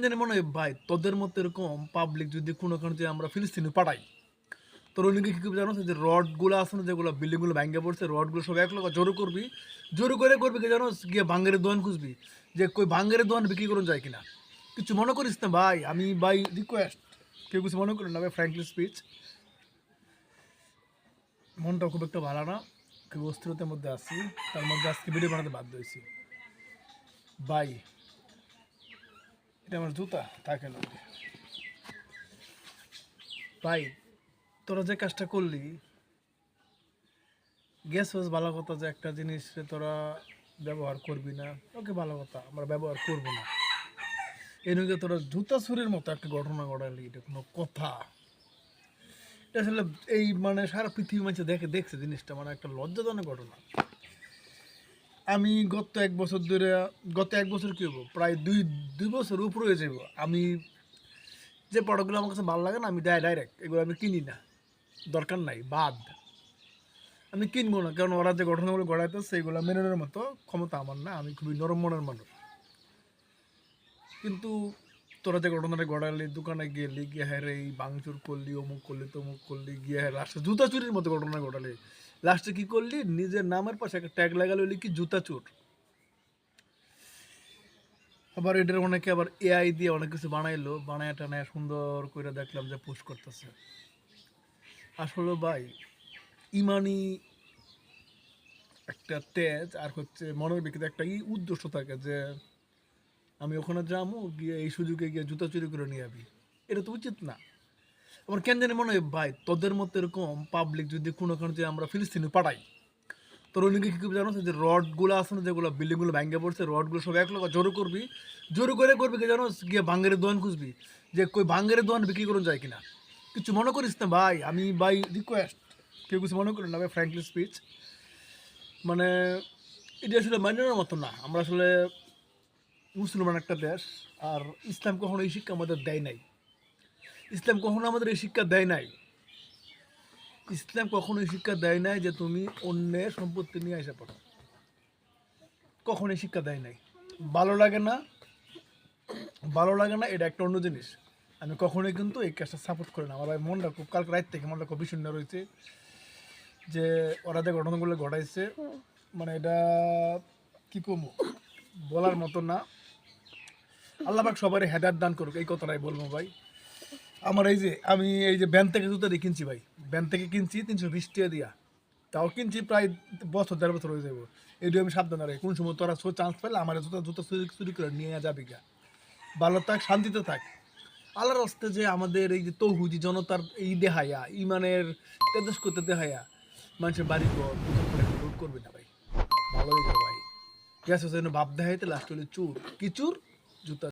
জানি মনে হয়, ভাই, তোদের মতো এরকম পাবলিক যদি কোনো কারণে যে আমরা ফিলিস্তিনে পাঠাই, তোর ওই কি করবি জানো? যে রডগুলো আছে না, যেগুলো বিল্ডিংগুলো ভেঙে পড়ছে রডগুলো সব এক লোক জোরো করবি। জোরো করে করবি কি জানো? গিয়ে ভাঙ্গারের দোয়ান খুঁজবি। যে কই ভাঙ্গারের দোকান বিক্রি করুন যায় কিনা। কিছু মনে করিস না, ভাই, আমি ভাই রিকোয়েস্ট কেউ কিছু মনে করেন না, ভাই ফ্র্যাঙ্কলি স্পিচ মনটা খুব একটা ভালো না, খুব অস্থিরতার মধ্যে আছি, তার মধ্যে আজকে ভিডিও বানাতে বাধ্য হয়েছি। এটা আমার জুতা থাকে না ভাই, তোরা যে কাজটা করলি গ্যাস ওয়াস ভালো কথা যে একটা জিনিস তোরা ব্যবহার করবি না। ওকে ভালো কথা, আমরা ব্যবহার করব না। এই নইকে তোরা জুতা সুরের মতো একটা ঘটনা ঘটালি, এটা কোনো কথা। এটা আসলে এই মানে সারা পৃথিবী মানুষ দেখে, দেখছে জিনিসটা মানে একটা লজ্জাজনক ঘটনা। আমি গত এক বছর ধরে, গত এক বছর কী হব? প্রায় দুই দুই বছর উপরে হয়ে যাব আমি যে প্রোডাক্টগুলো আমার কাছে ভালো লাগে না, আমি ডাইরেক্ট এগুলো আমি কিনি না। দরকার নাই, বাদ। আমি কিনবো না, কারণ ওরা যে ঘটনাগুলো গড়াইতে সেইগুলো মেনে মতো ক্ষমতা আমার না। আমি খুবই নরম মনের মানুষ। কিন্তু তোরা যে ঘটনাটা গড়ালি দোকানে গেলি, গিয়ে হ্যাঁ রে, এই বাংচুর করলি, অমুক করলি, তমুক করলি, গিয়ে হ্যাঁ লাস্টে জুতা চুরির মতো ঘটনা ঘটালি। লাস্টে কি করলি? নিজের নামের পাশে একটা ট্যাগ লাগালো কি জুতা চোর। আবার এটার অনেকে আবার এআই দিয়ে অনেক কিছু বানাইলো, বানায় টানায় সুন্দর করে দেখলাম যে পুশ করতেছে। আসলে ভাই, ইমানি একটা তেজ আর হচ্ছে মনের ভিতরে একটা ই উদ্দেশ্য থাকে যে আমি ওখানে যাব, গিয়ে এই সুযোগে গিয়ে জুতা চুরি করে নিয়ে যাবি এটা তো উচিত না। আমার কেন জানি মনে হয়, ভাই, তোদের মতো এরকম পাবলিক যদি কোনো কারণে যে আমরা ফিলিস্তিনে পাঠাই, তোর ওই কি করবি জানো যে রডগুলো আছে না, যেগুলো বিল্ডিংগুলো ভেঙে পড়ছে, রডগুলো সব এক লোক জোরো করবি জোর করে করবি কি জানো গিয়ে ভাঙ্গের দোয়ান খুঁজবি, যে কই ভাঙ্গের দোয়ান বিক্রি করুন যায় কিনা। কিছু মনে করিস না, ভাই, আমি ভাই রিকোয়েস্ট কেউ কিছু মনে করেন না, ভাই ফ্র্যাঙ্কলি স্পিচ মানে এটা আসলে মান্য মতো না। আমরা আসলে মুসলমান একটা দেশ, আর ইসলাম কখনো এই শিক্ষা আমাদের দেয় নাই। ইসলাম কখনো আমাদের এই শিক্ষা দেয় নাই। ইসলাম কখনো এই শিক্ষা দেয় নাই যে তুমি অন্যের সম্পত্তি নিয়ে আসা পড়ো। কখনো এই শিক্ষা দেয় নাই। ভালো লাগে না, ভালো লাগে না, এটা একটা অন্য জিনিস। আমি কখনোই কিন্তু এই কাজটা সাপোর্ট করি না। আমার ভাই মনটা খুব, কালকে রাত থেকে মনটা খুব বিষণ্ণ রয়েছে যে ওরা যে ঘটনাগুলো ঘটাইছে মানে এটা কি কমু? বলার মতো না। আল্লাহ পাক সবারই হেদার দান করুক, এই কথাটাই বলব ভাই। আমার এই যে, আমি এই যে ব্যান থেকে জুতা দিয়ে কিনছি ভাই। ব্যান থেকে কিনছি তিনশো বিশ টাকা দিয়া। তাও কিনছি প্রায় বছর, দেড় বছর হয়ে যাব। এইটা আমি সাবধান রাখি। কোন সময় তোরা চান্স পেলে আমার জুতা জুতা চুরি করে নিয়ে যাবি গা। ভালো থাক, শান্তিতে থাক। আল্লাহর রাস্তে যে আমাদের এই যে তৌহুদি জনতার এই দেহায়া, ইমানের তেজস করতে দেহায়া, মানুষের বাড়ি ঘর করবে না ভাই। ভালো ভাই। গ্যাস যেন ভাব দেখাইতে লাস্ট হলে চুর। কি চুর? জুতা